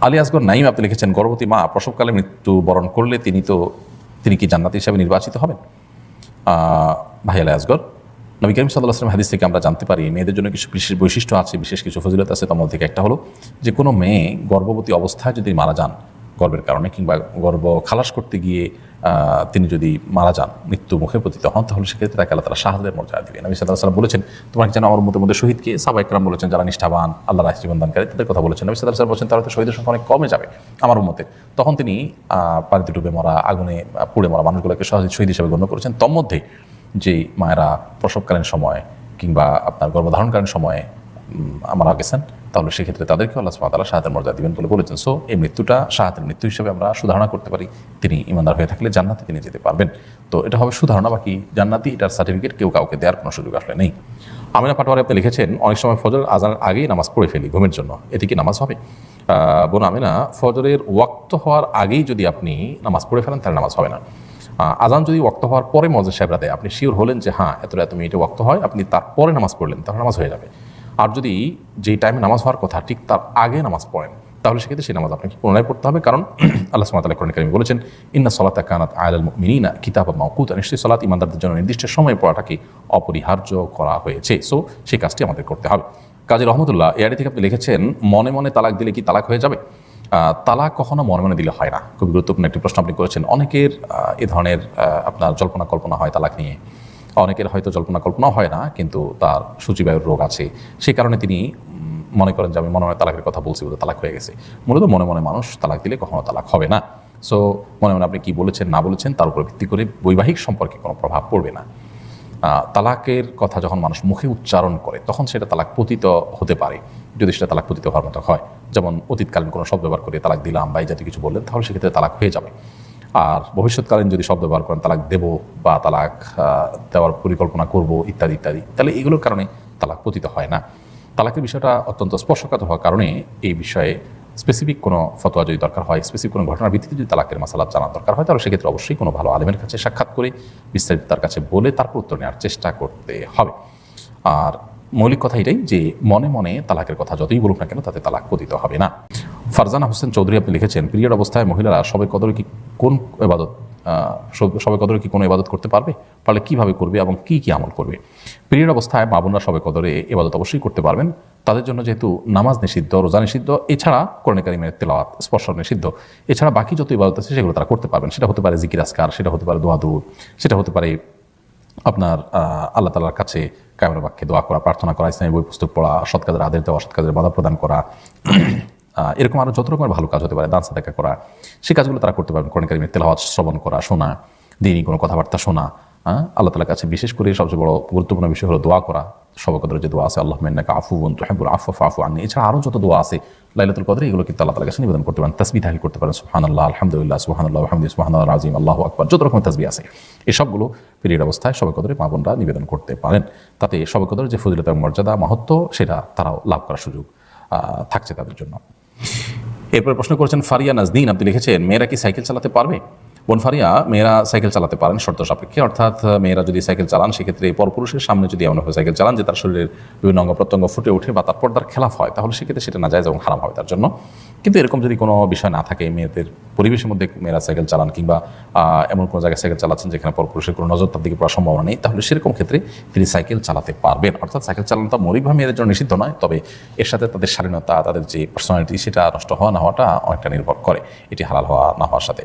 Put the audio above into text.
আলী আসগর নাইম আপনি লিখেছেন, গর্ভবতী মা, প্রসবকালে মৃত্যুবরণ করলে তিনি তো, তিনি কি জান্নাতি হিসাবে নির্বাচিত হবেন? ভাই আলী আসগর, নবী করিম সাল্লাহ আসলাম হাদিস থেকে আমরা জানতে পারি, মেয়েদের জন্য কিছু বিশেষ বৈশিষ্ট্য আছে, বিশেষ কিছু ফজিলত আছে। তার মধ্যে একটা হলো যে, কোনো মেয়ে গর্ভবতী অবস্থায় যদি মারা যান গর্ভের কারণে কিংবা গর্ব খালাস করতে গিয়ে তিনি যদি মারা যান মৃত্যু মুখে পতিত হন তাহলে সেক্ষেত্রে তাকে আল্লাহ তালা শাহাদের মর্যাদা দিবেন। নবী সাল্লাহ সাল্লাম বলেছেন তোমার যেন আমার মধ্যে মধ্যে শহীদকে সাবাইকরাম বলেছেন যারা নিষ্ঠাবান আল্লাহ রাহ জীবন দানকারী তাদের কথা বলেছেন। আমি সাল্লাহ সাল্লাম বলেছেন তারা তো শহীদের সংখ্যা অনেক কমে যাবে আমার মতে তখন তিনি পানিতে ডুবে মরা আগুনে পুড়ে মরা মানুষগুলোকে সহজে শহীদ হিসেবে গণ্য করেছেন। তন্মধ্যে যে মায়েরা প্রসবকালীন সময় কিংবা আপনার গর্ভধারণকালীন সময়ে উম, মারা গেছেন তাহলে সেক্ষেত্রে তাদেরকে আল্লাহ তাআলা শাহাদের মর্যাদা দিবেন বলে বলেছেন। সো এই মৃত্যুটা শাহাদের মৃত্যু হিসেবে আমরা সুধারণা করতে পারি। তিনি ইমানদার হয়ে থাকলে জান্নাতে তিনি যেতে পারবেন। তো এটা হবে সুধারণা, বাকি জান্নাতি এটার সার্টিফিকেট কেউ কাউকে দেওয়ার কোনো সুযোগ আসলে নেই। আমিনা পাটোয়ারি আপনি লিখেছেন, অনেক সময় ফজর আজানের আগেই নামাজ পড়ে ফেলি ঘুমের জন্য। এটি কি নামাজ হবে? বোন আমিনা, ফজরের ওয়াক্ত হওয়ার আগেই যদি আপনি নামাজ পড়ে ফেলেন, তাহলে নামাজ হবে না। আজান যদি ওয়াক্ত হওয়ার পরে মজার সাহেবরা দেয়, আপনি শিওর হলেন যে হ্যাঁ এতটা এত মিনিটে ওয়াক্ত হয়, আপনি তারপরে নামাজ পড়লেন, তাহলে নামাজ হয়ে যাবে। আর যদি যেই টাইমে নামাজ হওয়ার কথা, ঠিক তার আগে নামাজ পড়েন, তাহলে সেক্ষেত্রে সেই নামাজ আপনাকে পুনরায় পড়তে হবে। কারণ আল্লাহ সুমাতাল্লাহ কোরআন কারিমে বলেছেন, ইন্না সলাতা কানাত আয়াল মিনিনা কিতাব মাউকুত নিশ্চয়ই সলাত ইমানদারদের জন্য নির্দিষ্ট সময় পড়াটাকে অপরিহার্য করা হয়েছে। সো সেই কাজটি আমাদের করতে হবে। কাজী রহমতুল্লাহ এআডি থেকে আপনি লিখেছেন, মনে মনে তালাক দিলে কি তালাক হয়ে যাবে? তালাক কখনো মনে মনে দিলে হয় না। খুবই গুরুত্বপূর্ণ একটি প্রশ্ন আপনি করেছেন। অনেকের এ ধরনের আপনার জল্পনা কল্পনা হয় তালাক নিয়ে। অনেকের হয়তো জল্পনা কল্পনাও হয় না, কিন্তু তার সূচিবায়ুর রোগ আছে। সেই কারণে তিনি মনে করেন যে আমি মনে মনে তালাকের কথা বলছি বলে তালাক হয়ে গেছে। মূলত মনে মনে মানুষ তালাক দিলে কখনো তালাক হবে না। সো মনে মনে আপনি কি বলেছেন, না বলেছেন, তার উপর ভিত্তি করে বৈবাহিক সম্পর্কে কোনো প্রভাব পড়বে না। তালাকের কথা যখন মানুষ মুখে উচ্চারণ করে, তখন সেটা তালাক পতিত হতে পারে, যদি সেটা তালাক পতিত হওয়ার মতো হয়। যেমন অতীতকালীন কোনো শব্দ ব্যবহার করে তালাক দিলাম বা এই জাতীয় কিছু বললেন, তাহলে সেক্ষেত্রে তালাক হয়ে যাবে। আর ভবিষ্যৎকালীন যদি শব্দ ব্যবহার করেন, তালাক দেব বা তালাক দেওয়ার পরিকল্পনা করব, ইত্যাদি ইত্যাদি, তাহলে এগুলোর কারণে তালাক পতিত হয় না। তালাকের বিষয়টা অত্যন্ত স্পর্শকাত হওয়ার কারণে এই বিষয়ে স্পেসিফিক কোনো ফতোয়া যদি দরকার হয় স্পেসিফিক কোনো ঘটনার ভিত্তিতে যদি তালাকের মাসালাত জানার দরকার হয়, তাহলে সেক্ষেত্রে অবশ্যই কোনো ভালো আলেমের কাছে সাক্ষাৎ করে বিস্তারিত তার কাছে বলে তারপর উত্তর নেওয়ার চেষ্টা করতে হবে। আর মৌলিক কথা এটাই যে মনে মনে তালাকের কথা যতই বলুক না কেন, তাতে তালাক পতিত হবে না। ফারজানা হোসেন চৌধুরী আপনি লিখেছেন, পিরিয়ড অবস্থায় মহিলারা সবে কদরে কি কোন এবাদত সবে কদরে কি কোনো ইবাদত করতে পারবে? পারলে কীভাবে করবে এবং কি কি আমল করবে? পিরিয়ড অবস্থায় মা বোনরা সবে কদরে ইবাদত অবশ্যই করতে পারবেন। তাদের জন্য যেহেতু নামাজ নিষিদ্ধ, রোজা নিষিদ্ধ, এছাড়া কোরআন কারিমের তেলাওয়াত, স্পর্শ নিষিদ্ধ, এছাড়া বাকি যত ইবাদত আছে সেগুলো তারা করতে পারবেন। সেটা হতে পারে জিকির আসকার সেটা হতে পারে দোয়া দূর সেটা হতে পারে, আপনার আল্লাহ তালার কাছে কায়মের বাক্যে দোয়া করা, প্রার্থনা করা, ইসলামী বই পুস্তক পড়া, সৎ কাজের আদেশ দেওয়া, সৎ কাজের বাধা প্রদান করা এরকম আরও যত রকমের ভালো কাজ হতে পারে দান সাদাকা করা, সেই কাজগুলো তারা করতে পারবেন। কোরআন কারিমের তেলাওয়াত, শ্রবণ করা, শোনা, দিনই কোনো কথাবার্তা শোনা আল্লাহ তালার কাছে বিশেষ করে সবচেয়ে বড় গুরুত্বপূর্ণ বিষয় হলো দোয়া করা, সবকদরের যে দোয়া আছে আল্লাহ মেন্নাকা আফু বন তুহেবুল আফু আফু আনি এছাড়া আরও যত দোয়া আছে, লাইলাতুল কদরে, এগুলো কিন্তু আল্লাহ তালার কাছে নিবেদন করতে পারেন তসবি তাহিল করতে পারেন সুহান আল্লাহ আলহামদুলিল্লাহ সুহান আল্লাহ আহমদ সুহান আল্লাহ রাজিম আল্লাহ আকবর, যত রকমের তসবি আছে এসবগুলো পিরিয়ড অবস্থায় সবে কদরে মা বোনরা নিবেদন করতে পারেন। তাতে সবে কদরের যে ফজিলত এবং মর্যাদা মাহাত্ম সেটা তারাও লাভ করার সুযোগ থাকছে তাদের জন্য। এরপর প্রশ্ন করেছেন ফারিয়া নাজদিন আপনি লিখেছেন মেয়েরা কি সাইকেল চালাতে পারবে? বোন ফারিয়া মেয়েরা সাইকেল চালাতে পারেন, শর্ত সাপেক্ষে। অর্থাৎ মেয়েরা যদি সাইকেল চালান, সেক্ষেত্রে পরপুরুষের সামনে যদি এমন এমনভাবে সাইকেল চালান যে তার শরীরের বিভিন্ন অঙ্গ প্রত্যঙ্গ ফুটে ওঠে বা তার পর্দার খেলাফ হয়, তাহলে সেক্ষেত্রে সেটা না যায় এবং হারাম হবে তার জন্য। কিন্তু এরকম যদি কোনো বিষয় না থাকে, মেয়েদের পরিবেশের মধ্যে মেয়েরা সাইকেল চালান কিংবা এমন কোনো জায়গায় সাইকেল চালাচ্ছেন যেখানে পরপুরুষের কোনো নজর তার দিকে পড়ার সম্ভাবনা নেই, তাহলে সেরকম ক্ষেত্রে তিনি সাইকেল চালাতে পারবেন। অর্থাৎ সাইকেল চালানোটা মৌলিকভাবে মেয়েদের জন্য নিষিদ্ধ নয়, তবে এর সাথে তাদের স্বাধীনতা তাদের যে পার্সোনালিটি সেটা নষ্ট হওয়া না হওয়াটা অনেকটা নির্ভর করে। এটি হালাল হওয়া না হওয়ার সাথে।